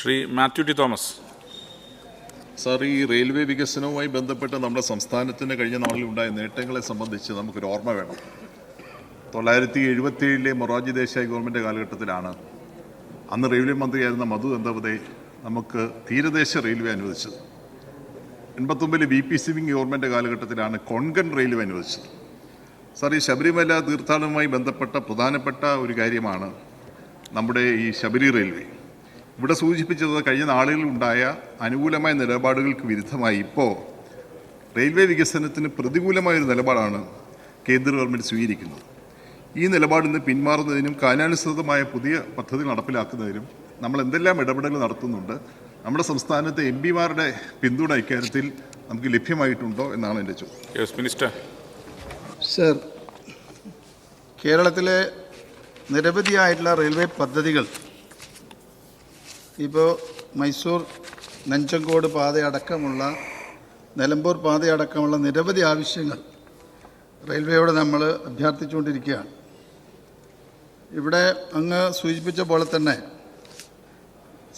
Shri Mathew T Thomas. Sir ഈ railway വികസനവുമായി ബന്ധപ്പെട്ട് നമ്മുടെ സംസ്ഥാനത്തിന് കഴിഞ്ഞ നാളിൽ ഉണ്ടായ നേട്ടങ്ങളെ സംബന്ധിച്ച് നമുക്കൊരു ഓർമ്മ വേണം. തൊള്ളായിരത്തി എഴുപത്തി ഏഴിലെ മൊറാജി ദേശായി ഗവൺമെന്റ് കാലഘട്ടത്തിലാണ് അന്ന് റെയിൽവേ മന്ത്രിയായിരുന്ന മധു ദന്തപതെ നമുക്ക് തീരദേശ റെയിൽവേ അനുവദിച്ചത്. എൺപത്തൊമ്പതിൽ വി പി സിംഗ് ഗവൺമെന്റ് കാലഘട്ടത്തിലാണ് കൊൺകൺ റെയിൽവേ അനുവദിച്ചത്. സാർ ഈ ശബരിമല തീർത്ഥാടനവുമായി ബന്ധപ്പെട്ട പ്രധാനപ്പെട്ട ഒരു കാര്യമാണ് നമ്മുടെ ഈ ശബരി റെയിൽവേ. ഇവിടെ സൂചിപ്പിച്ചത് കഴിഞ്ഞ നാളുകളിൽ ഉണ്ടായ അനുകൂലമായ നിലപാടുകൾക്ക് വിരുദ്ധമായി. ഇപ്പോൾ റെയിൽവേ വികസനത്തിന് പ്രതികൂലമായൊരു നിലപാടാണ് കേന്ദ്ര ഗവൺമെന്റ് സ്വീകരിക്കുന്നത്. ഈ നിലപാടിൽ നിന്ന് പിന്മാറുന്നതിനും കാലാനുസൃതമായ പുതിയ പദ്ധതി നടപ്പിലാക്കുന്നതിനും നമ്മൾ എന്തെല്ലാം ഇടപെടലുകൾ നടത്തുന്നുണ്ട് നമ്മുടെ സംസ്ഥാനത്തെ എം പിമാരുടെ പിന്തുണ ഇക്കാര്യത്തിൽ നമുക്ക് ലഭ്യമായിട്ടുണ്ടോ എന്നാണ് എന്റെ ചോദ്യം. Yes minister. സർ കേരളത്തിലെ നിരവധിയായിട്ടുള്ള റെയിൽവേ പദ്ധതികൾ ഇപ്പോൾ മൈസൂർ നഞ്ചങ്കോട് പാതയടക്കമുള്ള നിലമ്പൂർ പാതയടക്കമുള്ള നിരവധി ആവശ്യങ്ങൾ റെയിൽവേയോട് നമ്മൾ അഭ്യർത്ഥിച്ചുകൊണ്ടിരിക്കുകയാണ്. ഇവിടെ അങ്ങ് സൂചിപ്പിച്ച പോലെ തന്നെ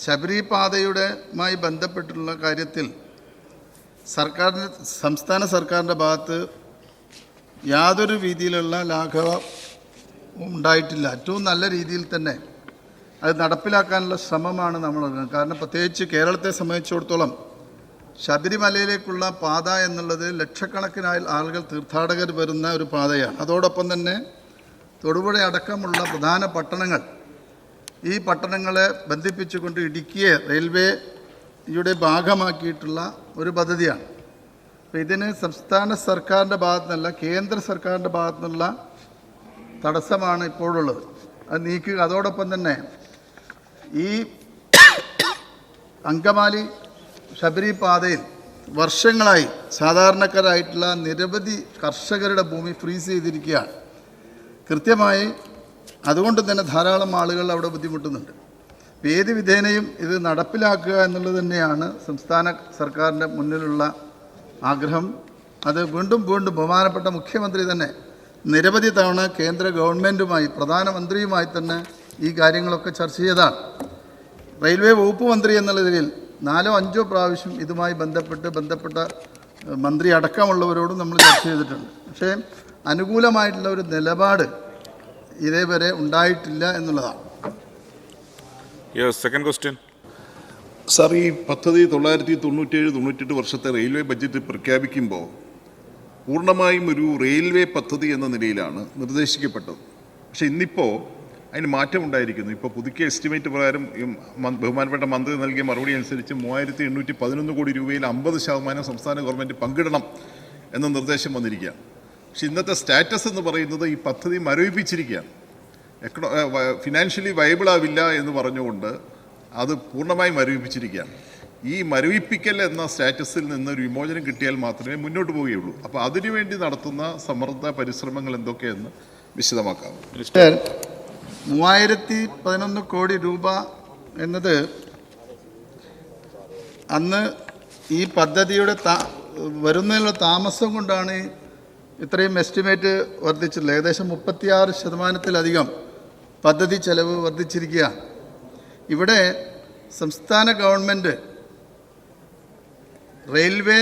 ശബരി പാതയുടെമായി ബന്ധപ്പെട്ടുള്ള കാര്യത്തിൽ സർക്കാരിന് സംസ്ഥാന സർക്കാരിന്റെ ഭാഗത്ത് യാതൊരു രീതിയിലുള്ള ലാഘവം ഉണ്ടായിട്ടില്ല. ഏറ്റവും നല്ല രീതിയിൽ തന്നെ അത് നടപ്പിലാക്കാനുള്ള ശ്രമമാണ് നമ്മൾ കാരണം പ്രത്യേകിച്ച് കേരളത്തെ സംബന്ധിച്ചിടത്തോളം ശബരിമലയിലേക്കുള്ള പാത എന്നുള്ളത് ലക്ഷക്കണക്കിനായ ആളുകൾ തീർത്ഥാടകർ വരുന്ന ഒരു പാതയാണ്. അതോടൊപ്പം തന്നെ തൊടുപുഴ അടക്കമുള്ള പ്രധാന പട്ടണങ്ങൾ ഈ പട്ടണങ്ങളെ ബന്ധിപ്പിച്ചുകൊണ്ട് ഇടുക്കിയെ റെയിൽവേയുടെ ഭാഗമാക്കിയിട്ടുള്ള ഒരു പദ്ധതിയാണ്. അപ്പോൾ ഇതിന് സംസ്ഥാന സർക്കാരിന്റെ ഭാഗത്തു നിന്നല്ല കേന്ദ്ര സർക്കാരിന്റെ ഭാഗത്തു നിന്നുള്ള തടസ്സമാണ് ഇപ്പോഴുള്ളത്. അത് നീക്കുക അതോടൊപ്പം തന്നെ ഈ അങ്കമാലി ശബരി പാതയിൽ വർഷങ്ങളായി സാധാരണക്കാരായിട്ടുള്ള നിരവധി കർഷകരുടെ ഭൂമി ഫ്രീസ് ചെയ്തിരിക്കുകയാണ്. കൃത്യമായി അതുകൊണ്ട് തന്നെ ധാരാളം ആളുകൾ അവിടെ ബുദ്ധിമുട്ടുന്നുണ്ട്. വേദി വിധേനയും ഇത് നടപ്പിലാക്കുക എന്നുള്ളത് തന്നെയാണ് സംസ്ഥാന സർക്കാരിന്റെ മുന്നിലുള്ള ആഗ്രഹം. അത് വീണ്ടും വീണ്ടും ബഹുമാനപ്പെട്ട മുഖ്യമന്ത്രി തന്നെ നിരവധി തവണ കേന്ദ്ര ഗവൺമെന്റുമായി പ്രധാനമന്ത്രിയുമായി തന്നെ ഈ കാര്യങ്ങളൊക്കെ ചർച്ച ചെയ്തതാണ് റെയിൽവേ വകുപ്പ് മന്ത്രി എന്നുള്ള നിലയിൽ നാലോ അഞ്ചോ പ്രാവശ്യം ഇതുമായി ബന്ധപ്പെട്ട് ബന്ധപ്പെട്ട മന്ത്രി അടക്കമുള്ളവരോടും നമ്മൾ ചർച്ച ചെയ്തിട്ടുണ്ട്. പക്ഷേ അനുകൂലമായിട്ടുള്ള ഒരു നിലപാട് ഇതേവരെ ഉണ്ടായിട്ടില്ല എന്നുള്ളതാണ്. യെസ് സെക്കൻഡ് ക്വസ്റ്റ്യൻ സാർ ഈ പദ്ധതി തൊള്ളായിരത്തി തൊണ്ണൂറ്റേഴ് തൊണ്ണൂറ്റെട്ട് വർഷത്തെ റെയിൽവേ ബഡ്ജറ്റ് പ്രഖ്യാപിക്കുമ്പോൾ പൂർണമായും ഒരു റെയിൽവേ പദ്ധതി എന്ന നിലയിലാണ് നിർദ്ദേശിക്കപ്പെട്ടത്. പക്ഷേ ഇന്നിപ്പോൾ അതിന് മാറ്റമുണ്ടായിരിക്കുന്നു. ഇപ്പോൾ പുതുക്കിയ എസ്റ്റിമേറ്റ് പ്രകാരം ബഹുമാനപ്പെട്ട മന്ത്രി നൽകിയ മറുപടി അനുസരിച്ച് മൂവായിരത്തി എണ്ണൂറ്റി പതിനൊന്ന് കോടി രൂപയിൽ അമ്പത് ശതമാനം സംസ്ഥാന ഗവൺമെന്റ് പങ്കിടണം എന്ന നിർദ്ദേശം വന്നിരിക്കുകയാണ്. പക്ഷെ ഇന്നത്തെ സ്റ്റാറ്റസ് എന്ന് പറയുന്നത് ഈ പദ്ധതി മരവിപ്പിച്ചിരിക്കുകയാണ്. എക്കണോ ഫിനാൻഷ്യലി വയബിൾ ആവില്ല എന്ന് പറഞ്ഞുകൊണ്ട് അത് പൂർണമായും മരവിപ്പിച്ചിരിക്കുകയാണ്. ഈ മരവിപ്പിക്കൽ എന്ന സ്റ്റാറ്റസിൽ നിന്ന് ഒരു വിമോചനം കിട്ടിയാൽ മാത്രമേ മുന്നോട്ട് പോവുകയുള്ളൂ. അപ്പോൾ അതിനുവേണ്ടി നടത്തുന്ന സമ്മർദ്ദ പരിശ്രമങ്ങൾ എന്തൊക്കെയെന്ന് വിശദമാക്കാം. മൂവായിരത്തി പതിനൊന്ന് കോടി രൂപ എന്നത് അന്ന് ഈ പദ്ധതിയുടെ താ വരുന്നതിനുള്ള താമസം കൊണ്ടാണ് ഇത്രയും എസ്റ്റിമേറ്റ് വർദ്ധിച്ചിട്ടുള്ളത്. ഏകദേശം മുപ്പത്തിയാറ് ശതമാനത്തിലധികം പദ്ധതി ചെലവ് വർദ്ധിച്ചിരിക്കുകയാണ് ഇവിടെ സംസ്ഥാന ഗവൺമെന്റ് റെയിൽവേ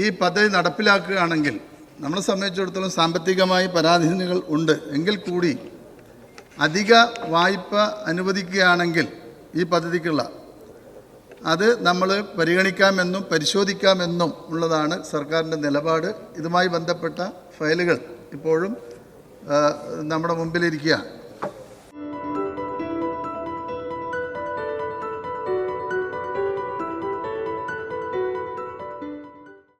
ഈ പദ്ധതി നടപ്പിലാക്കുകയാണെങ്കിൽ നമ്മളെ സംബന്ധിച്ചിടത്തോളം സാമ്പത്തികമായി പരാധീനതകൾ ഉണ്ട്. എങ്കിൽ കൂടി അധിക വായ്പ അനുവദിക്കുകയാണെങ്കിൽ ഈ പദ്ധതിക്കുള്ള അത് നമ്മൾ പരിഗണിക്കാമെന്നും പരിശോധിക്കാമെന്നും ഉള്ളതാണ് സർക്കാരിന്റെ നിലപാട്. ഇതുമായി ബന്ധപ്പെട്ട ഫയലുകൾ ഇപ്പോഴും നമ്മുടെ മുമ്പിലിരിക്കുകയാണ്.